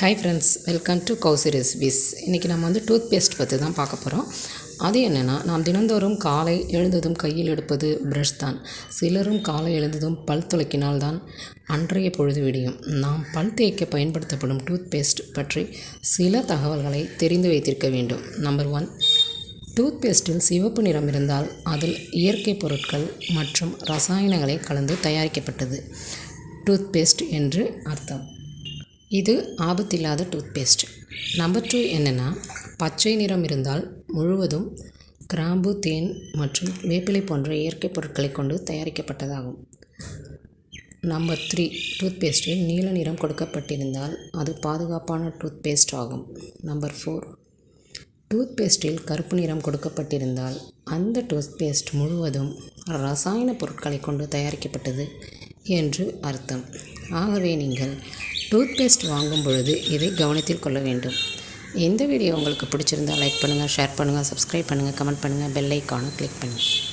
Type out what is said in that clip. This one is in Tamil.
Hi friends welcome to Kousi recipes இன்றைக்கி நம்ம வந்து டூத் பேஸ்ட் பற்றி தான் பார்க்க போகிறோம் அது என்னென்னா நாம் தினந்தோறும் காலை எழுந்ததும் கையில் எடுப்பது ப்ரஷ் தான். சிலரும் காலை எழுந்ததும் பல் துளக்கினால்தான் அன்றைய பொழுது விடியும். நாம் பல் தேய்க்க பயன்படுத்தப்படும் டூத் பேஸ்ட் பற்றி சில தகவல்களை தெரிந்து வைத்திருக்க வேண்டும். நம்பர் ஒன் டூத் பேஸ்ட்டில் சிவப்பு நிறம் இருந்தால் அதில் இயற்கை பொருட்கள் மற்றும் ரசாயனங்களை கலந்து தயாரிக்கப்பட்டது. டூத் பேஸ்ட் என்று அர்த்தம். இது ஆபத்தில்லாத டூத்பேஸ்ட். நம்பர் டூ என்னென்னா பச்சை நிறம் இருந்தால் முழுவதும் கிராம்பு தேன் மற்றும் வேப்பிலை போன்ற இயற்கை பொருட்களை கொண்டு தயாரிக்கப்பட்டதாகும். நம்பர் த்ரீ டூத் பேஸ்ட்டில் நீல நிறம் கொடுக்கப்பட்டிருந்தால் அது பாதுகாப்பான டூத்பேஸ்ட் ஆகும். நம்பர் ஃபோர் டூத் பேஸ்ட்டில் கருப்பு நிறம் கொடுக்கப்பட்டிருந்தால் அந்த டூத்பேஸ்ட் முழுவதும் ரசாயன பொருட்களை கொண்டு தயாரிக்கப்பட்டது என்று அர்த்தம். ஆகவே நீங்கள் டூத் பேஸ்ட் வாங்கும் பொழுது இதை கவனத்தில் கொள்ள வேண்டும். இந்த வீடியோ உங்களுக்கு பிடிச்சிருந்தால் லைக் பண்ணுங்கள் ஷேர் பண்ணுங்கள் சப்ஸ்கிரைப் பண்ணுங்கள் கமெண்ட் பண்ணுங்கள் பெல் ஐக்கானை கிளிக் பண்ணுங்கள்